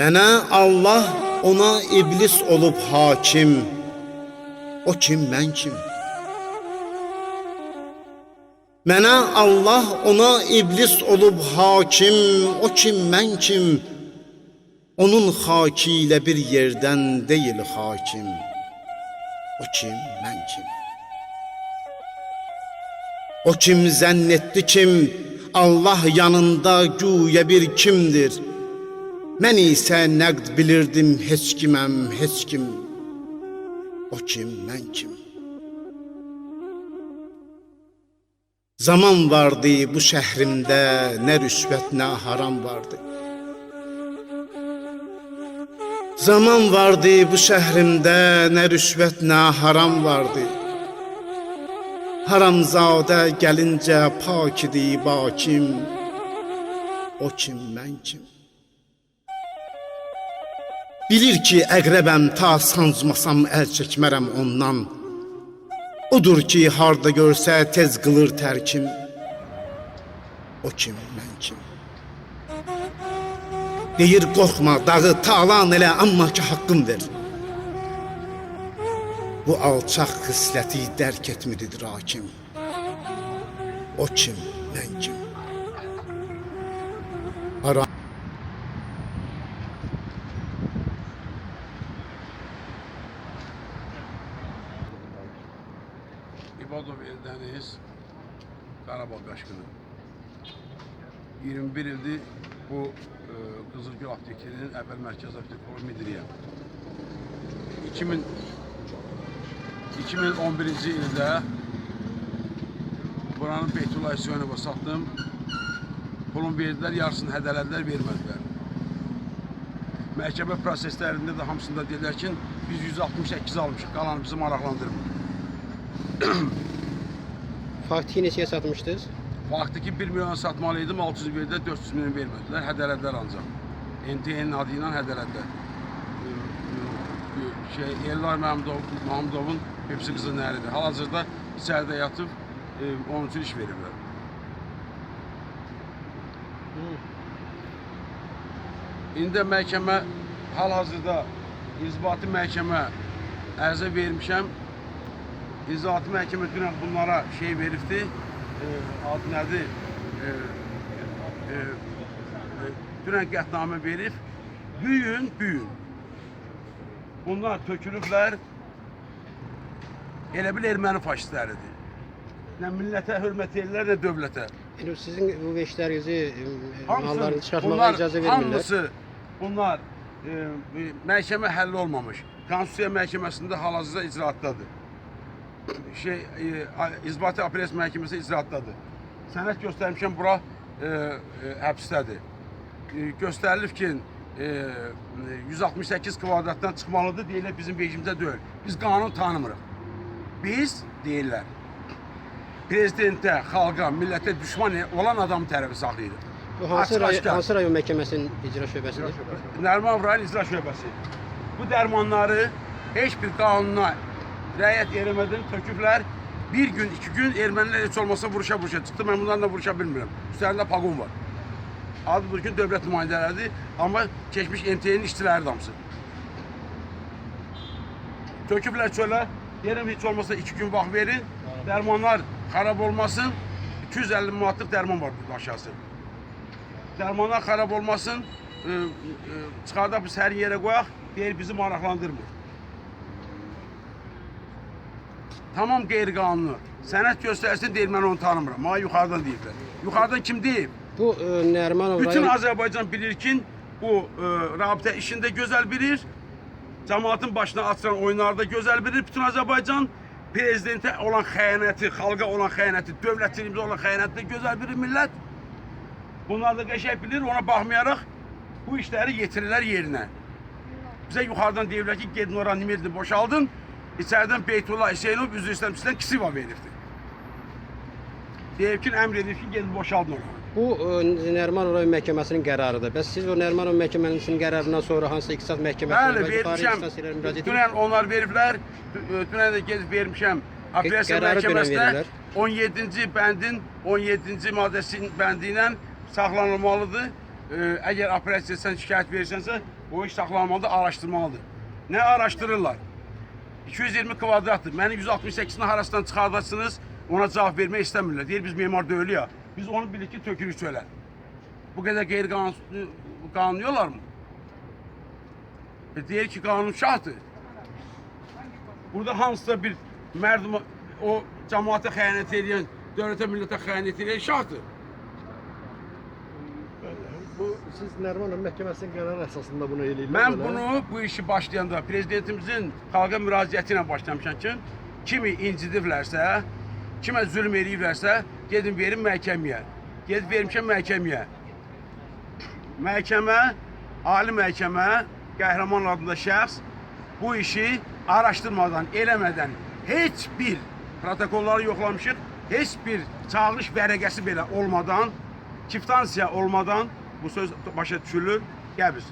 Mənə Allah ona iblis olub hakim. O kim, mən kim? Mənə Allah ona iblis olub hakim. O kim, mən kim? Onun xaki ilə bir yerdən deyil hakim. O kim, mən kim? O kim zənn etdi kim Allah yanında güya bir kimdir? Mən isə nəqd bilirdim heç kiməm, heç kim. O kim, mən kim? Zaman vardı bu şəhrimdə, nə rüşvət, nə haram vardı. Zaman vardı bu şəhrimdə, nə rüşvət, nə haram vardı. Haramzadə gəlincə pak idi bakim. O kim, mən kim? Bilir ki, əqrəbəm ta sancmasam əl çəkmərəm ondan. Odur ki, harda görsə tez qılır tərkim. O kim, mən kim? Deyir qorxma, dağı talan elə, amma ki haqqım ver. Bu alçaq xisləti dərk etmidir hakim. O kim, mən kim? Ara Qaşqını. 21 ildir bu e, Qızılgül Aptekinin əvvəl mərkəz aptekolu müdiriyəm. 2000 2011-ci ildə buranın Beytullah Hüseynova satdım. Pulun verdilər, yarısını hədələdilər, vermədilər. Məhkəmə proseslərində də hamısında dedilər ki, biz 168 almışıq, qalanı bizi maraqlandırmır. Faktiki neçəyə satmışdınız? Vaxtdakı 1 milyon satmalıydım, 600 verdi, 400 milyon vermədilər. Hədələdilər ancaq. NTN adı ilə hədələdilər. Şey, Ellar Mahmudov, Mahmudovun hepsi qızın əridir. Hal-hazırda içəridə yatıb, e, onun üçün iş veriblər. İndi məhkəmə hal-hazırda inzibati məhkəmə ərizə vermişəm. İnzibati məhkəmə dünən bunlara şey veribdi. E, adı nədir? E, e, e, dünən qətnamə verib. Büyün, büyün. Bunlar tökülüblər. Elə bil erməni faşistləridir. Nə millətə hörmət edirlər, nə dövlətə. Yəni sizin bu veşlərinizi, e, mallarınızı çıxartmağa icazə vermirlər. Hamısı bunlar e, məhkəmə həll olmamış. Konstitusiya məhkəməsində hal-hazırda icraatdadır. Şey, e, a- İnzibati Apellyasiya Məhkəməsi icraatdadır. Sənəd göstərmişəm bura e, e, həbsdədir. E, göstərilib ki, e, 168 kvadratdan çıxmalıdır, deyirlər bizim rejimdə deyil. Biz qanun tanımırıq. Biz deyirlər prezidentə, xalqa, millətə düşman olan adam tərəfi saxlayırıq. Bu hansı, Açıq rayon, hansı rayon məhkəməsinin icra şöbəsidir? Nəriman rayon icra şöbəsi. Bu dərmanları heç bir qanuna riayət eləmədən töküblər. Bir gün, iki gün ermənilər heç olmasa vuruşa-vuruşa çıxdı. Mən bunlarla vuruşa bilmirəm. Üstlərində paqon var. Adı bu gün dövlət nümayəndələridir, amma keçmiş MTN-in işçiləri damsı. Töküblər çölə. Deyirəm heç olmasa iki gün vaxt verin. Dərmanlar xarab olmasın. 250 manatlıq dərman var burada aşağısı. Dərmanlar xarab olmasın. E, e, çıxardaq biz hər yerə qoyaq. Deyir bizi maraqlandırmır. Tamam qeyri-qanuni. Sənəd göstərsin deyir mən onu tanımıram. Mənə yuxarıdan deyiblər. Yuxarıdan kim deyib? Bu e, Nərimanov Bütün Azərbaycan bilir ki, bu e, rabitə işində gözəl bilir. Cəmaatın başına açılan oyunlarda gözəl bilir. Bütün Azərbaycan prezidentə olan xəyanəti, xalqa olan xəyanəti, dövlətçiliyimizə olan xəyanəti gözəl bilir millət. Bunlar da qəşəng bilir. Ona baxmayaraq bu işləri yetirirlər yerinə. Bizə yuxarıdan deyirlər ki, gedin ora nimerdi boşaldın. İçəridən Beytullah Hüseynov üzr istəyirəm sizdən kisiva veribdi. Deyib ki, əmr edib ki, gedin boşaldın ora. bu e, Nərimanov rayon məhkəməsinin qərarıdır. Bəs siz o Nərimanov məhkəməsinin qərarından sonra hansı iqtisad məhkəməsinə və yuxarı instansiyalara müraciət edirsiniz? onlar veriblər. dü- Dünən də gedib vermişəm. Apellyasiya məhkəməsinə verirlər. 17-ci bəndin 17-ci maddəsinin bəndi ilə saxlanılmalıdır. Ee, Əgər apellyasiya sən şikayət verirsənsə, O iş saxlanmalıdır, araşdırmalıdır. Nə araşdırırlar? 220 kvadratdır. Məni 168-in harasından çıxardarsınız, ona cavab vermək istəmirlər. Deyir biz memar deyil ya. Biz onu bilik ki, tökürük çölə. Bu qədər qeyri-qanuni qanunluyorlar mı? E, deyir ki, qanun şahdır. Burada hansısa bir mərd o cəmaata xəyanət edən, dövlətə, millətə xəyanət edən şahdır. Siz Nərmanov məhkəməsinin qərarı əsasında bunu eləyirlər. Mən belə? bunu bu işi başlayanda prezidentimizin xalqa müraciəti ilə başlamışam ki, kimi incidiblərsə, kimə zülm eləyiblərsə, gedin verin məhkəməyə. Gedib vermişəm məhkəməyə. Məhkəmə, ali məhkəmə, qəhrəman adında şəxs bu işi araşdırmadan, eləmədən heç bir protokolları yoxlamışıq, heç bir çağırış vərəqəsi belə olmadan, kiftansiya olmadan bu söz başa düşülür, qəbz.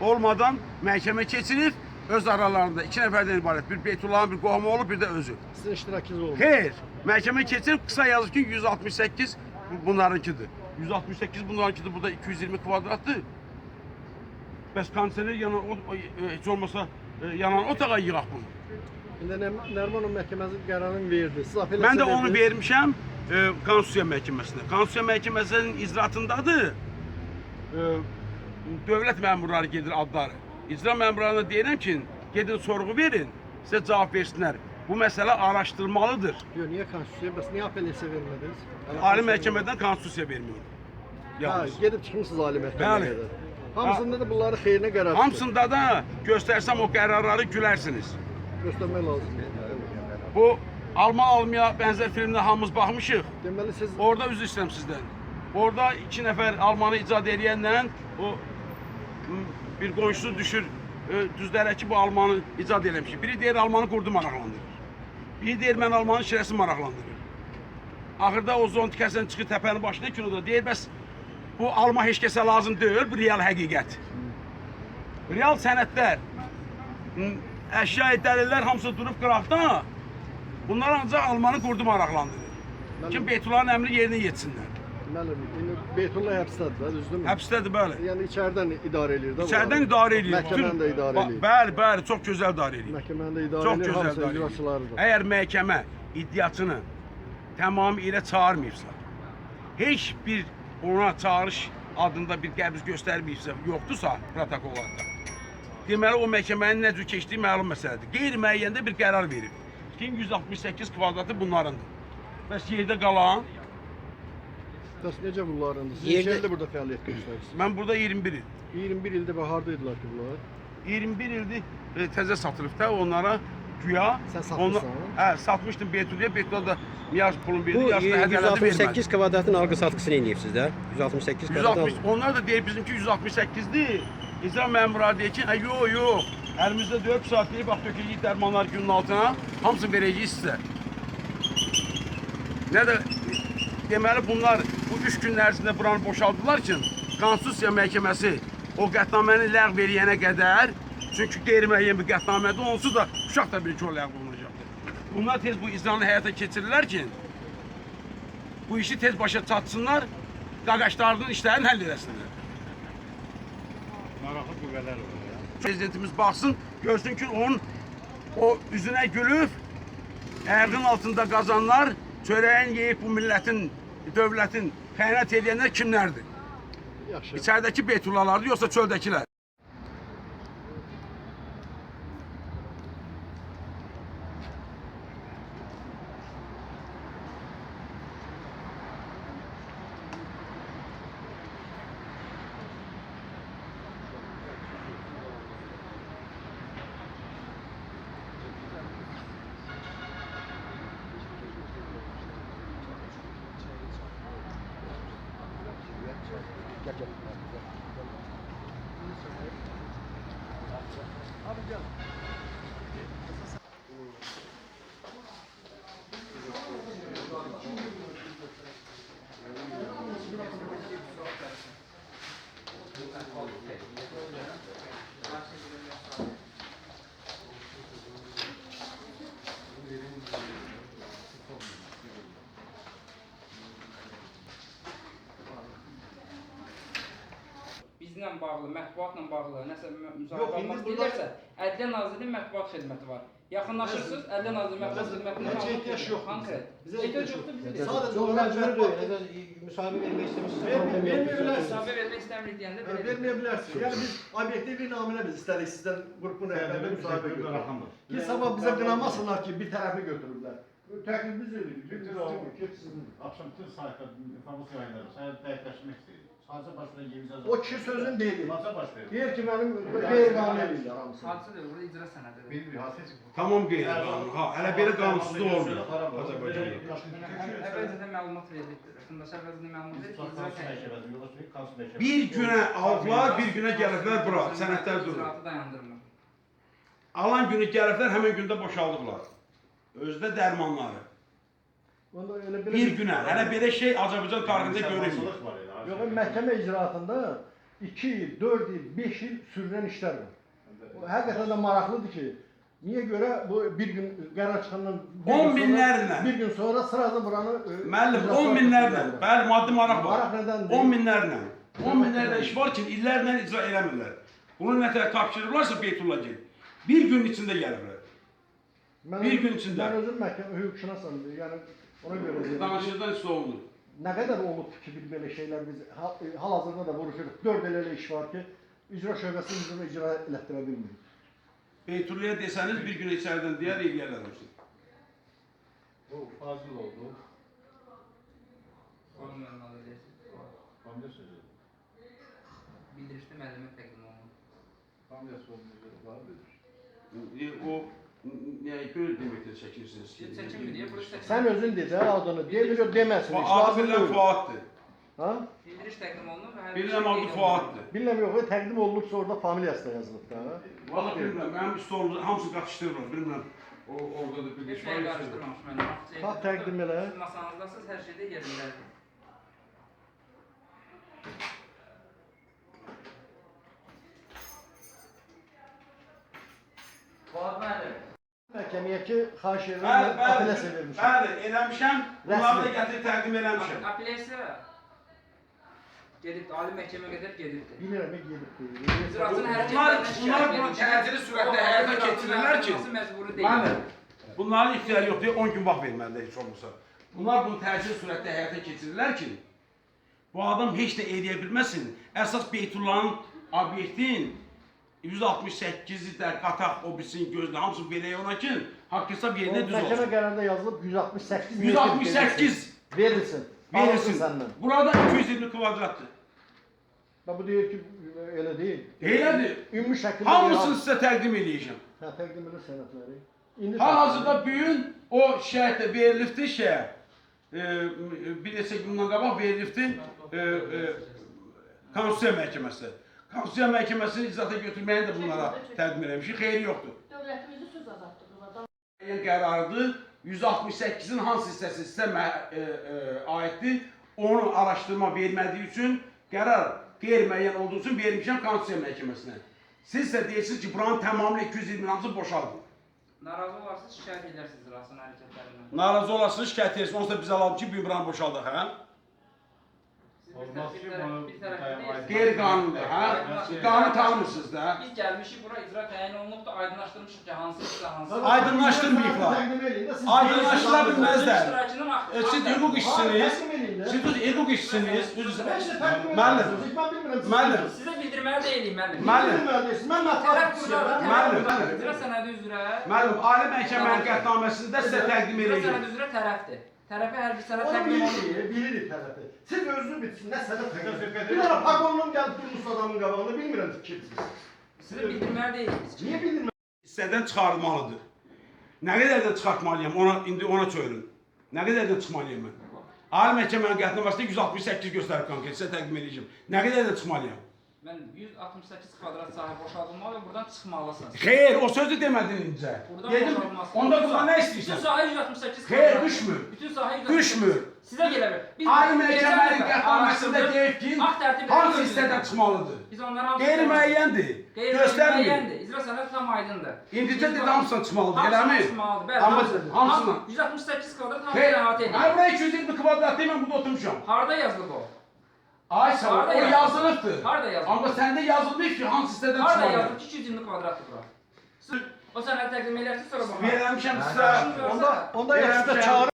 Olmadan məhkəmə keçirir, öz aralarında iki nəfərdən ibarət bir Beytullahın bir qohumu olub, bir də özü. Sizin iştirakınız oldu. Xeyr, məhkəmə keçirib qısa yazır ki 168 bu- bunlarınkidir. 168 bunlarınkidir, burada 220 kvadratdır. Bəs kondisioner yanan, o, e, heç olmasa e, yanan otağa yığaq bunu. İndi Nərmanov məhkəməsinin qərarını verdi. Siz apellyasiya Mən də onu vermişəm e, Konstitusiya məhkəməsinə. Konstitusiya məhkəməsinin icraatındadır. E, dövlət məmurları gedir adları. İcra məmurlarına deyirəm ki, gedin sorğu verin, sizə cavab versinlər. Bu məsələ araşdırmalıdır. Yox, niyə konstitusiya, bəs niyə apellyasiya vermədiniz? Ali məhkəmədən konstitusiya vermiyor. Ha, gedib çıxmısınız ali məhkəməyə. Hamısında da bunları xeyrinə qərar. Hamısında da göstərsəm o qərarları gülərsiniz. göstərmək lazımdır. Bu alma almaya bənzər filmdə hamımız baxmışıq. Deməli siz Orada üzr istəyirəm sizdən. Orada iki nəfər Almanı icad edənlə o bir qonşusu düşür e, düzlərə ki bu Almanı icad eləmişik. Biri deyir Almanı qurdu maraqlandırır. Biri deyir mən Almanın şirəsi maraqlandırır. Axırda o zont kəsən çıxır təpənin başına kinoda deyir bəs bu alma heç kəsə lazım deyil, bu real həqiqət. Real sənədlər, əşya dəlillər hamısı durub qıraqda. Bunlar ancaq Almanı qurdu maraqlandırır. Kim Beytullahın əmri yerinə yetsinlər. İndi Beytullah həbsdədir də, düzdürmü? Həbsdədir bəli. Yəni içəridən idarə eləyir də. İçəridən idarə edir. Məhkəməni də idarə eləyir. Bəli, bəli, çox gözəl idarə edir. Məhkəməni də idarə Çox eləyir, gözəl hamısı idarə da. Əgər məhkəmə iddiaçını tamamilə çağırmayıbsa, heç bir ona çağırış adında bir qəbz göstərməyibsə, yoxdursa protokollarda. Deməli o məhkəmənin nə cür keçdiyi məlum məsələdir. Qeyri-müəyyəndə bir qərar verib. Ki 168 kvadratı bunlarındır. Bəs yerdə qalan Bəs necə bunlarındır? Siz Yerdə- neçə ildir burada fəaliyyət göstərirsiniz? mən burada 21 il 21 ildir və hardaydılar ki bunlar? 21 ildir e, təzə satılıb da onlara güya. Sən satmısan? Hə, satmışdım Betulya. Betulya da miyaz pulun verdi, Bu yaşda hədələdi 168 vermədi. kvadratın alqı satqısını eləyibsiz də. 168 kvadrat. 160, onlar da deyir bizimki 168'di. İcra məmurları deyir ki, hə, yox, yox. Əlimizdə 4 saat deyir, bax tökülük dərmanlar günün altına. Hamısını verəcəyik sizə. Nə də deməli bunlar bu 3 gün ərzində buranı boşaltdılar ki, Konstitusiya məhkəməsi o qətnaməni ləğv eləyənə qədər, çünki qeyri-müəyyən bir qətnamədir, onsuz da uşaq da bir o ləğv olunacaqdır. Bunlar tez bu icranı həyata keçirirlər ki, bu işi tez başa çatsınlar, qaqaşlarının işlərini həll eləsinlər. Maraqlı qüvvələr ya. Prezidentimiz baxsın, görsün ki onun o üzünə gülüb, ayağının altında qazanlar, çörəyin yeyib bu millətin, dövlətin xəyanət edənlər kimlərdir? Yaxşı. İçəridəki beytullalardır, yoxsa çöldəkilər? Sizlə bağlı, mətbuatla bağlı nəsə mü- Yox, müsahibə indi almaq burada- istəyirsə, Ədliyyə Nazirliyinin mətbuat xidməti var. Yaxınlaşırsınız, Ədliyyə Nazirliyinin mətbuat xidmətinə məlumat ehtiyac yoxdur Konkret. bizə. Ehtiyac yoxdur bizə. Sadəcə Yox, onlar məcbur deyil. Müsahibə vermək istəmirsiniz. Bilərsiniz. Müsahibə vermək istəmirik deyəndə belə. Verməyə bilərsiniz. Yəni biz obyektiv naminə biz istədik sizdən qrupun rəhbərinə müsahibə götürək. Ki sabah bizə qınamasınlar ki, bir tərəfi götürüblər. Təklifimiz idi. Biz o akşam bütün sayfa informasiya yayınları. Sen dəqiqləşmək istəyirik. Sadəcə başına yeyəcəz. O kişi sözün deyil. Maça başlayır. Deyir ki, mənim qeyri-qanuni hamısını. Hadisə deyil, burada icra sənədidir. Bir bir hasis. Tamam qeyri-qanuni. Ha, hələ belə qanunsuz da olmuyor. Azərbaycanda. Əvvəlcədən məlumat verdik. Vətəndaş əvvəlcədən məlumat verdik ki, icra sənədi. Bir günə alıblar, bir günə gəliblər bura, sənədlər durur. İcraatı dayandırmır. Alan günü gəliblər, həmin gündə boşaldıblar. Özdə dərmanları. Bir günə, hələ belə şey Azərbaycan tarixində görülmür. Yox, məhkəmə icraatında 2 il, 4 il, 5 il sürülən işlər var. Bu Həqiqətən də maraqlıdır ki, niyə görə bu bir gün qərar çıxandan bir On gün sonra- minlərlə. bir gün sonra sırada buranı e, Müəllim, icraatlar 10 minlərlə, bəli, maddi maraq var. Maraq nədəndir? 10 minlərlə. 10 minlərlə iş var ki, illərlə icra eləmirlər. Bunu nə tər tapşırıblarsa Beytullah gel. Bir gün içində gəliblər. Mən bir gün içində. Mən özüm məhkəmə hüquqşünasam, yəni ona görə. Danışıqdan üstə olunur. Nə qədər olub ki, bir belə şeylər biz hal- hal-hazırda da vuruşuruq. 4 il elə iş var ki, icra şöbəsi biz bunu icra elətdirə bilmirik. Beytullah'a desəniz bir gün içəridən deyər eləyərlər hamısını. Bu fazıl oldu. Adı deyirsən. Familya sözü. Bildirişdə müəllimə təqdim olunur. Familya sözü var bilir. E, o yəni görə deməkdir çəkirsiniz. Çəkinmir, deyə burada çəkinmir. Sən özün de də adını, deyir o deməsin. heç Adı lazım bilən deyil. Fuaddır. Ha? Bildiriş təqdim olunur və şey adı. Fuaddır. Bilməm yox, təqdim olunubsa orada familiyası da yazılıb da. ha? Valla bilmirəm, mənim oldu, hamısı qaçışdırırlar, bilmirəm. O orada da bir Heç nəyi var. qarışdırmamış müəllim. Bax, təqdim elə. Siz masanızdasınız, hər şey də yerindədir. Ki, xahiş edirəm, apellyasiya vermişəm. bəli, eləmişəm. Bunları da gətirib təqdim eləmişəm. Apellyasiya gedibdi, ali məhkəməyə qədər gedibdi. Bilirəm, gedib. İcraatın Bunlar- hərəkətlərindən bunlar şikayət bunu edildi. təcili sürətdə həyata keçirirlər ki, məcburi deyil. Bunların ixtiyarı yoxdur, 10 gün vaxt verməlidir heç olmasa. Bunlar bunu təcili sürətdə həyata keçirirlər ki, bu adam heç nə edə bilməsin. Əsas Beytullahın obyektin 168-i də qataq o birisinin gözlə hamısı belə ona ki, haqq hesab yerinə düz Məhkəmə olsun. qərarında yazılıb 168 metr 168 verilsin. verilsin. Alınsın səndən. Burada 220 kvadratdır. Bax bu deyir ki, elə deyil. Elədir. Ümumi şəkildə Hamısını sizə təqdim edəcəm. Hə, təqdim edir sənədləri. İndi Hal-hazırda bu gün o şəhətdə verilibdi şəhər. E, bir neçə gündən qabaq verilibdi e, e, Konstitusiya məhkəməsi. Konstitusiya məhkəməsinin icraata götürməyini də bunlara təqdim eləmişik. Xeyri yoxdur. Dövlətimizi söz azadlığı Müəyyən qərarıdır. 168-in hansı hissəsi sizə e, e, aiddir? Onu araşdırma vermədiyi üçün qərar qeyri-müəyyən olduğu üçün vermişəm Konstitusiya məhkəməsinə. Siz isə deyirsiniz ki, buranın tamamilə 220 hamısı boşaldı. Narazı olarsınız, şikayət edərsiniz icraatın hərəkətlərindən. Narazı olasınız, şikayət edirsiniz. Onsuz da biz alalım ki, bir buranı boşaldıq, hə? Olmaz ki, bunu bir deyilsiniz. Qeyri-qanunidir, hə? Qanunu tanımırsınız da. Biz gəlmişik bura icra təyin olunub da aydınlaşdırmışıq ki, hansı hissə hansı. Aydınlaşdırmayıblar. Təqdim edin də siz Aydınlaşdıra bilməzlər. İştirakçının E, siz hüquq işçisiniz. Siz öz hüquq işçisiniz. Edirəm. Siz Müəllim. bilirsiniz. Sizə bildirməli deyiləm. Müəllim. Bilmirəm, Mən Müəllim. tərəf icra sənədi üzrə. Müəllim, ali məhkəmənin qətnaməsində sizə təqdim İcra edəcəm. sənədi üzrə tərəfdir. Tərəfə hər bir sənəd Onu təqdim olunur. bilirik, bilirik tərəfi. Siz özünüz bitsin, nə sənə Söhbət təqdim edir. Bir dənə pagonun gəlib durmuş adamın qabağında bilmirəm ki, kimsiniz. Sizə bildirməli deyilsiniz. Niyə bilmirəm? Hissədən çıxarılmalıdır. Nə qədərdən çıxartmalıyam? Ona indi ona söyləyin. Nə qədərdən çıxmalıyam mən? Ali məhkəmənin qətnaməsində 168 göstərir konkret. Sizə təqdim edəcəm. Nə qədərdən çıxmalıyam? Mən 168 kvadrat sahə boşaldılmalı və buradan çıxmalısınız. Xeyr, o sözü demədin incə. Buradan Dedim, boşalması. onda sahə- nə Bütün istəyirsən? sahə 168 Xeyr, kvadrat. düşmür. Bütün sahə 168. Düşmür. Sizə gələ bilər. Biz bunu məhkəmənin qətnaməsində deyib ki, Haqq tərtibi hansı yoxdur. hissədən çıxmalıdır? Biz onları hamısını Qeyri-müəyyəndir. Göstərmir. Qeyri-müəyyəndir. İcra sənədi tam aydındır. İndicə dedi hamısından çıxmalıdır, Hamısından eləmi? çıxmalıdır. Bəli, Amma hamısı- hamısından. 168 kvadrat hamısını Xeyr, əhatə mən edir. buraya 220 kvadrat deyim, mən burada oturmuşam. Harda yazılıb o? Ay sağ ol, Harda o yazılıb? yazılıbdır. Harda yazılıb? Amma səndə yazılmış ki, hansı sitədən Harda çıxarır? yazılıb ki 200 illik kvadratdır bura. Siz o sənədi təqdim edərsiniz sonra baxarıq. Verəmişəm sizə. Onda onda da çağırın.